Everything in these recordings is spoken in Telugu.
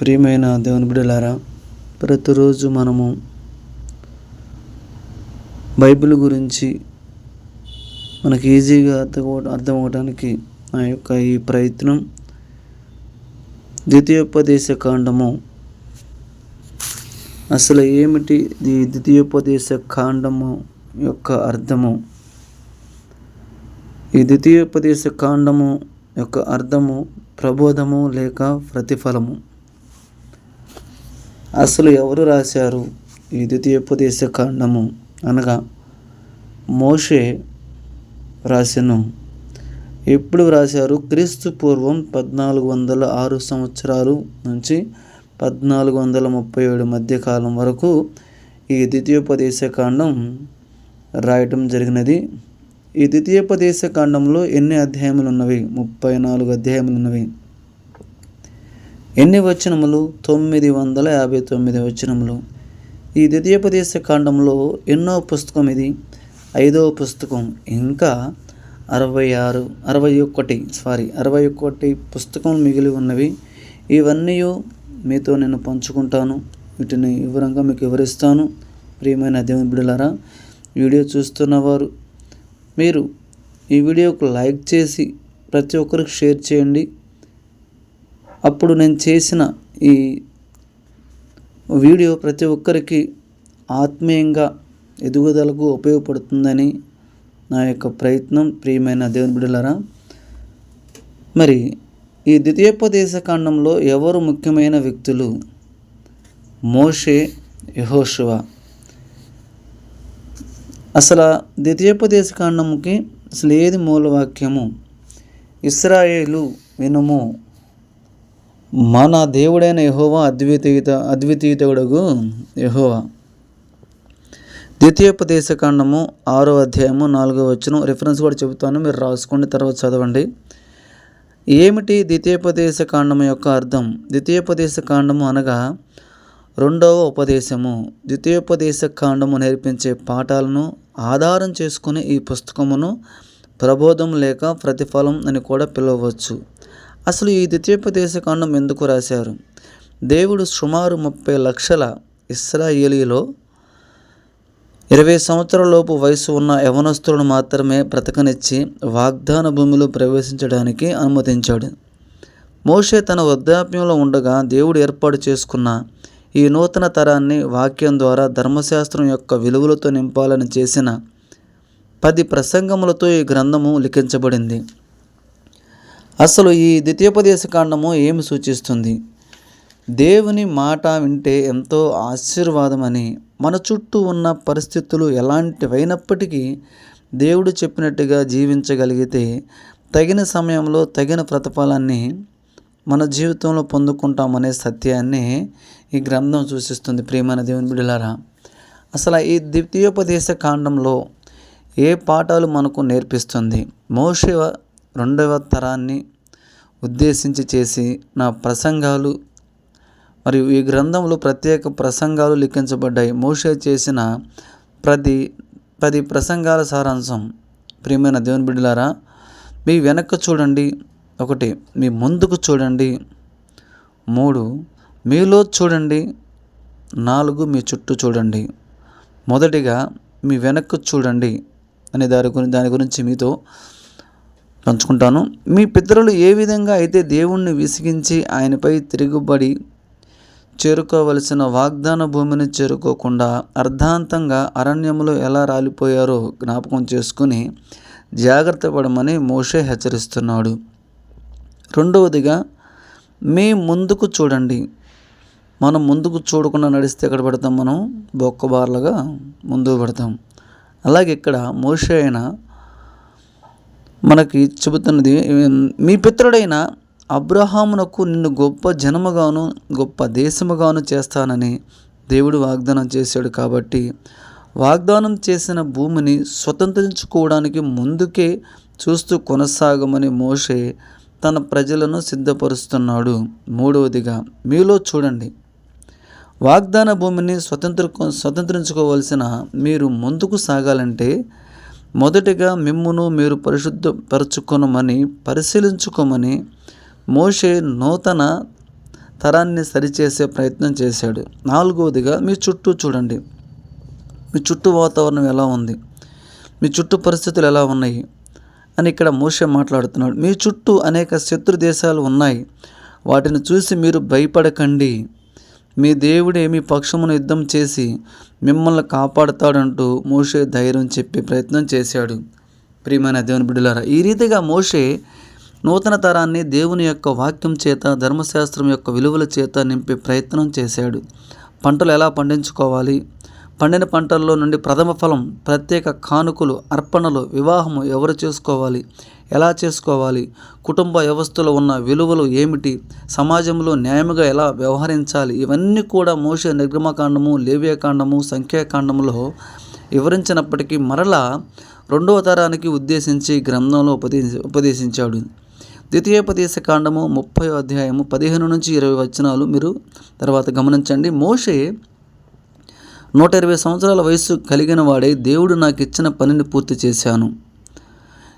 ప్రియమైన దేవుని బిడ్డలారా ప్రతిరోజు మనము బైబిల్ గురించి మనకి ఈజీగా అర్థం అర్థం అవ్వడానికి నా యొక్క ఈ ప్రయత్నం ద్వితీయోపదేశ కాండము. అసలు ఏమిటి ఈ ద్వితీయోపదేశ కాండము యొక్క అర్థము? ఈ ద్వితీయోపదేశ కాండము యొక్క అర్థము ప్రబోధము లేక ప్రతిఫలము. అసలు ఎవరు రాశారు? ఈ ద్వితీయోపదేశ కాండము. అనగా మోషే రాసెను. ఎప్పుడు రాశారు? క్రీస్తు పూర్వం పద్నాలుగు వందల ఆరు సంవత్సరాలు నుంచి పద్నాలుగు వందల ముప్పై ఏడు మధ్యకాలం వరకు ఈ ద్వితీయోపదేశ కాండం రాయటం జరిగినది. ఈ ద్వితీయోపదేశ కాండంలో ఎన్ని అధ్యాయములు ఉన్నవి? ముప్పై నాలుగు అధ్యాయములు ఉన్నవి. ఎన్ని వచనములు? తొమ్మిది వందల యాభై తొమ్మిది వచనములు. ఈ ద్వితీయోపదేశ కాండంలో ఎన్నో పుస్తకం ఇది? ఐదవ పుస్తకం ఇంకా అరవై ఆరు అరవై ఒకటి సారీ అరవై ఒకటి పుస్తకం మిగిలి ఉన్నవి. ఇవన్నీ మీతో నేను పంచుకుంటాను. వీటిని వివరంగా మీకు వివరిస్తాను. ప్రియమైన దేవుని బిడ్డలారా వీడియో చూస్తున్నవారు మీరు ఈ వీడియోకు లైక్ చేసి ప్రతి ఒక్కరికి షేర్ చేయండి. అప్పుడు నేను చేసిన ఈ వీడియో ప్రతి ఒక్కరికి ఆత్మీయంగా ఎదుగుదలకు ఉపయోగపడుతుందని నా యొక్క ప్రయత్నం. ప్రియమైన దేవుని బిడ్డలారా మరి ఈ ద్వితీయోపదేశ కాండంలో ఎవరు ముఖ్యమైన వ్యక్తులు? మోషే యహోశివ అసలు ద్వితీయోపదేశ కాండముకి అసలు ఏది మూలవాక్యము? ఇస్రాయేలు వినుము. మన దేవుడైన యహోవా అద్వితీయత అద్వితీయుడగు యహోవా. ద్వితీయోపదేశ కాండము ఆరో అధ్యాయము నాలుగో వచ్చిన రిఫరెన్స్ కూడా చెబుతాను మీరు రాసుకోండి తర్వాత చదవండి. ఏమిటి ద్వితీయోపదేశ కాండము యొక్క అర్థం? ద్వితీయోపదేశ కాండము అనగా రెండవ ఉపదేశము. ద్వితీయోపదేశ కాండము నేర్పించే పాఠాలను ఆధారం చేసుకుని ఈ పుస్తకమును ప్రబోధం లేక ప్రతిఫలం అని కూడా పిలవచ్చు. అసలు ఈ ద్వితీయోపదేశ కాండం ఎందుకు రాశారు? దేవుడు సుమారు ముప్పై లక్షల ఇస్రాయేలీలో ఇరవై సంవత్సరాలలోపు వయసు ఉన్న యవనస్తులను మాత్రమే బ్రతకనిచ్చి వాగ్దాన భూమిలో ప్రవేశించడానికి అనుమతించాడు. మోషే తన వృద్ధాప్యంలో ఉండగా దేవుడు ఏర్పాటు చేసుకున్న ఈ నూతన తరాన్ని వాక్యం ద్వారా ధర్మశాస్త్రం యొక్క విలువలతో నింపాలని చేసిన పది ప్రసంగములతో ఈ గ్రంథము లిఖించబడింది. అసలు ఈ ద్వితీయోపదేశ కాండము ఏమి సూచిస్తుంది? దేవుని మాట వింటే ఎంతో ఆశీర్వాదమని మన చుట్టూ ఉన్న పరిస్థితులు ఎలాంటివైనప్పటికీ దేవుడు చెప్పినట్టుగా జీవించగలిగితే తగిన సమయంలో తగిన ప్రతిఫలాన్ని మన జీవితంలో పొందుకుంటామనే సత్యాన్ని ఈ గ్రంథం సూచిస్తుంది. ప్రియమైన దేవుని బిడ్డలారా అసలు ఈ ద్వితీయోపదేశ కాండంలో ఏ పాఠాలు మనకు నేర్పిస్తుంది? మోషే రెండవ తరాన్ని ఉద్దేశించి చేసి నా ప్రసంగాలు మరియు ఈ గ్రంథంలో ప్రత్యేక ప్రసంగాలు లిఖించబడ్డాయి. మోషే చేసిన ప్రతి పది ప్రసంగాల సారాంశం. ప్రియమైన దేవుని బిడ్డలారా మీ వెనక్కి చూడండి. ఒకటి మీ ముందుకు చూడండి. మూడు మీలో చూడండి. నాలుగు మీ చుట్టూ చూడండి. మొదటిగా మీ వెనక్కు చూడండి అనే దాని గురించి దాని గురించి మీతో పంచుకుంటాను. మీ పితరులు ఏ విధంగా అయితే దేవుణ్ణి విసిగించి ఆయనపై తిరుగుబడి చేరుకోవలసిన వాగ్దాన భూమిని చేరుకోకుండా అర్ధాంతంగా అరణ్యంలో ఎలా రాలిపోయారో జ్ఞాపకం చేసుకుని జాగ్రత్త పడమని మోషే హెచ్చరిస్తున్నాడు. రెండవదిగా మీ ముందుకు చూడండి. మనం ముందుకు చూడకుండా నడిస్తే ఎక్కడ పడతాం మనం? బొక్కబార్లుగా ముందుకు పడతాం. అలాగే ఇక్కడ మోషే అయిన మనకి చెబుతున్నది మీ పిత్రుడైన అబ్రహామునకు నిన్ను గొప్ప జనముగాను గొప్ప దేశముగాను చేస్తానని దేవుడు వాగ్దానం చేశాడు కాబట్టి వాగ్దానం చేసిన భూమిని స్వతంత్రించుకోవడానికి ముందుకే చూస్తూ కొనసాగమని మోషే తన ప్రజలను సిద్ధపరుస్తున్నాడు. మూడవదిగా మీలో చూడండి వాగ్దాన భూమిని స్వతంత్ర స్వతంత్రించుకోవలసిన మీరు ముందుకు సాగాలంటే మొదటిగా మిమ్మును మీరు పరిశుద్ధపరచుకొనమని పరిశీలించుకోమని మోషే నూతన తరాన్ని సరిచేసే ప్రయత్నం చేశాడు. నాలుగవదిగా మీ చుట్టూ చూడండి. మీ చుట్టూ వాతావరణం ఎలా ఉంది? మీ చుట్టూ పరిస్థితులు ఎలా ఉన్నాయి? అని ఇక్కడ మోషే మాట్లాడుతున్నాడు. మీ చుట్టూ అనేక శత్రు దేశాలు ఉన్నాయి. వాటిని చూసి మీరు భయపడకండి. మీ దేవుడే మీ పక్షమును యుద్ధం చేసి మిమ్మల్ని కాపాడుతాడంటూ మోషే ధైర్యం చెప్పే ప్రయత్నం చేశాడు. ప్రియమైన దేవుని బిడ్డలారా ఈ రీతిగా మోషే నూతన తరాన్ని దేవుని యొక్క వాక్యం చేత ధర్మశాస్త్రం యొక్క విలువల చేత నింపే ప్రయత్నం చేశాడు. పంటలు ఎలా పండించుకోవాలి? పండిన పంటల్లో నుండి ప్రథమ ఫలం ప్రత్యేక కానుకలు అర్పణలు వివాహము ఎవరు చేసుకోవాలి? ఎలా చేసుకోవాలి? కుటుంబ వ్యవస్థలో ఉన్న విలువలు ఏమిటి? సమాజంలో న్యాయముగా ఎలా వ్యవహరించాలి? ఇవన్నీ కూడా మోసే నిర్గమకాండము లేవ్యకాండము సంఖ్యాకాండములో వివరించినప్పటికీ మరలా రెండవ తరానికి ఉద్దేశించి గ్రంథంలో ఉపదేశ ఉపదేశించాడు. ద్వితీయోపదేశ కాండము ముప్పై అధ్యాయము పదిహేను నుంచి ఇరవై వచనాలు మీరు తర్వాత గమనించండి. మోషే నూట ఇరవై సంవత్సరాల వయస్సు కలిగిన వాడే దేవుడు నాకు ఇచ్చిన పనిని పూర్తి చేశాను.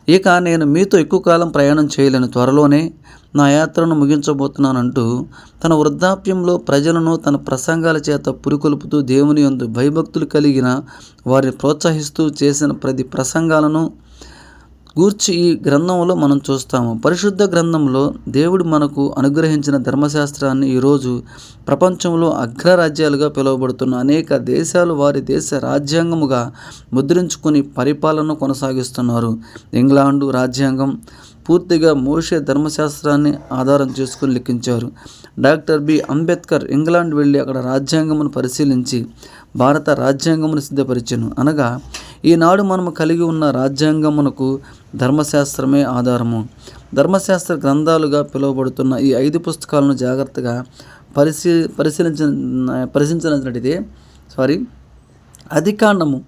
ఇక నేను మీతో ఎక్కువ కాలం ప్రయాణం చేయలేను. త్వరలోనే నా యాత్రను ముగించబోతున్నానంటూ తన వృద్ధాప్యంలో ప్రజలను తన ప్రసంగాల చేత పురికొల్పుతూ దేవుని యందు భయభక్తులు కలిగిన వారిని ప్రోత్సహిస్తూ చేసిన ప్రతి ప్రసంగాలను గూర్చి ఈ గ్రంథంలో మనం చూస్తాము. పరిశుద్ధ గ్రంథంలో దేవుడు మనకు అనుగ్రహించిన ధర్మశాస్త్రాన్ని ఈరోజు ప్రపంచంలో అగ్రరాజ్యాలుగా పిలువబడుతున్న అనేక దేశాలు వారి దేశ రాజ్యాంగముగా ముద్రించుకొని పరిపాలన కొనసాగిస్తున్నారు. ఇంగ్లాండు రాజ్యాంగం పూర్తిగా మోషే ధర్మశాస్త్రాన్ని ఆధారం చేసుకుని లిఖించారు. డాక్టర్ బి అంబేద్కర్ ఇంగ్లాండ్ వెళ్ళి అక్కడ రాజ్యాంగమును పరిశీలించి భారత రాజ్యాంగమును సిద్ధపరిచెను. అనగా ఈనాడు మనము కలిగి ఉన్న రాజ్యాంగమునకు ధర్మశాస్త్రమే ఆధారము. ధర్మశాస్త్ర గ్రంథాలుగా పిలువబడుతున్న ఈ ఐదు పుస్తకాలను జాగ్రత్తగా పరిశీ పరిశీలించిన పరిశీలించినట్లయితే సారీ అధికాండము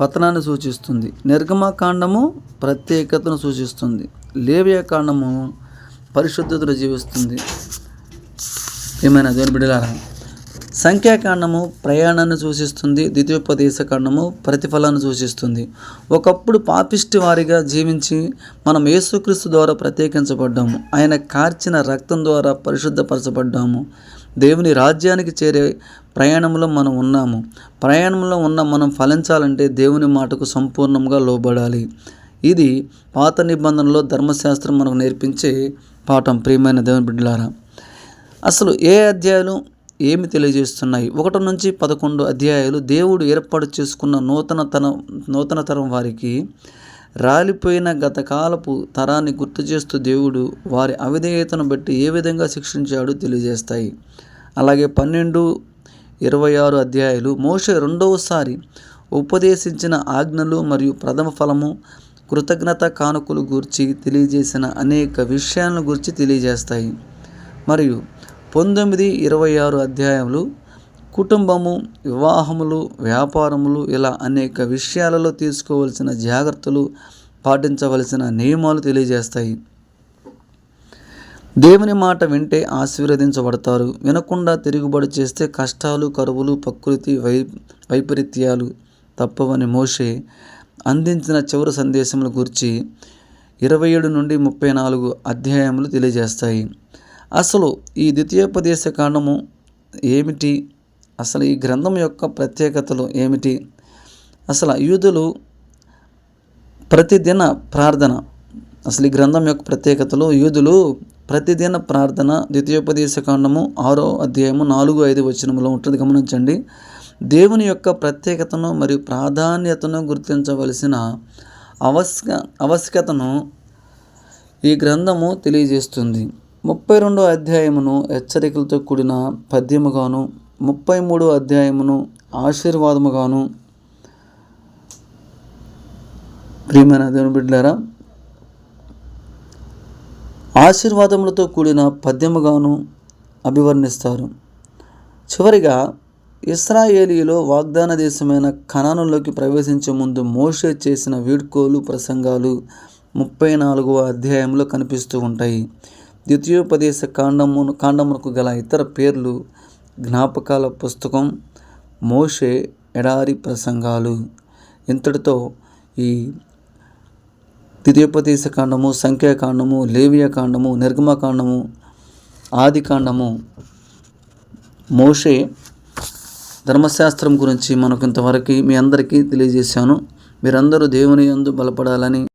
పతనాన్ని సూచిస్తుంది. నిర్గమకాండము ప్రత్యేకతను సూచిస్తుంది. లేవ్యకాండము పరిశుద్ధతను జీవిస్తుంది. ఏమైనా దేవుని బిడ్డలారా? సంఖ్యాకాండము ప్రయాణాన్ని సూచిస్తుంది ద్వితీయోపదేశ కాండము ప్రతిఫలాన్ని సూచిస్తుంది. ఒకప్పుడు పాపిష్టి వారిగా జీవించి మనం యేసుక్రీస్తు ద్వారా ప్రత్యేకించబడ్డాము. ఆయన కార్చిన రక్తం ద్వారా పరిశుద్ధపరచబడ్డాము. దేవుని రాజ్యానికి చేరే ప్రయాణంలో మనం ఉన్నాము. ప్రయాణంలో ఉన్న మనం ఫలించాలంటే దేవుని మాటకు సంపూర్ణంగా లోబడాలి. ఇది పాత నిబంధనలో ధర్మశాస్త్రం మనకు నేర్పించే పాఠం. ప్రియమైన దేవుని బిడ్డలారా అసలు ఏ అధ్యాయులు ఏమి తెలియజేస్తున్నాయి? ఒకటి నుంచి పదకొండు అధ్యాయాలు దేవుడు ఏర్పాటు చేసుకున్న నూతన తన నూతన తరం వారికి రాలిపోయిన గతకాలపు తరాన్ని గుర్తు చేస్తూ దేవుడు వారి అవిధేయతను బట్టి ఏ విధంగా శిక్షించాడో తెలియజేస్తాయి. అలాగే పన్నెండు ఇరవై ఆరు అధ్యాయాలు మోష రెండవసారి ఉపదేశించిన ఆజ్ఞలు మరియు ప్రథమ ఫలము కృతజ్ఞత కానుకలు గురించి తెలియజేసిన అనేక విషయాలను గురించి తెలియజేస్తాయి. మరియు పంతొమ్మిది ఇరవై ఆరు అధ్యాయములు కుటుంబము వివాహములు వ్యాపారములు ఇలా అనేక విషయాలలో తీసుకోవలసిన జాగ్రత్తలు పాటించవలసిన నియమాలు తెలియజేస్తాయి. దేవుని మాట వింటే ఆశీర్వదించబడతారు. వినకుండా తిరుగుబడి చేస్తే కష్టాలు కరువులు ప్రకృతి వై వైపరీత్యాలు తప్పవని మోషే అందించిన చివరి సందేశముల గురించి ఇరవై ఏడు నుండి ముప్పై నాలుగు అధ్యాయములు తెలియజేస్తాయి. అసలు ఈ ద్వితీయోపదేశ కాండము ఏమిటి? అసలు ఈ గ్రంథం యొక్క ప్రత్యేకతలు ఏమిటి? అసలు యూదులు ప్రతిదిన ప్రార్థన అసలు ఈ గ్రంథం యొక్క ప్రత్యేకతలు యూదులు ప్రతిదిన ప్రార్థన ద్వితీయోపదేశ కాండము ఆరో అధ్యాయము నాలుగు ఐదు వచనములో ఉంటుంది. గమనించండి. దేవుని యొక్క ప్రత్యేకతను మరియు ప్రాధాన్యతను గుర్తించవలసిన అవశ్య ఆవశ్యకతను ఈ గ్రంథము తెలియజేస్తుంది. ముప్పై రెండో అధ్యాయమును హెచ్చరికలతో కూడిన పద్యముగాను ముప్పై మూడో అధ్యాయమును ఆశీర్వాదముగాను ప్రియమైన దేవుని బిడ్డలారా ఆశీర్వాదములతో కూడిన పద్యముగాను అభివర్ణిస్తారు. చివరిగా ఇస్రాయేలీలో వాగ్దాన దేశమైన కణానంలోకి ప్రవేశించే ముందు మోషే చేసిన వీడ్కోలు ప్రసంగాలు ముప్పై నాలుగవ అధ్యాయంలో కనిపిస్తూ ఉంటాయి. ద్వితీయోపదేశ కాండమును కాండమునకు గల ఇతర పేర్లు జ్ఞాపకాల పుస్తకం మోషే ఎడారి ప్రసంగాలు. ఇంతటితో ఈ ద్వితీయోపదేశ కాండము సంఖ్యాకాండము లేవియ కాండము నిర్గమకాండము ఆది కాండము మోషే ధర్మశాస్త్రం గురించి మనకు ఇంతవరకు మీ అందరికీ తెలియజేశాను. మీరందరూ దేవుని యందు బలపడాలని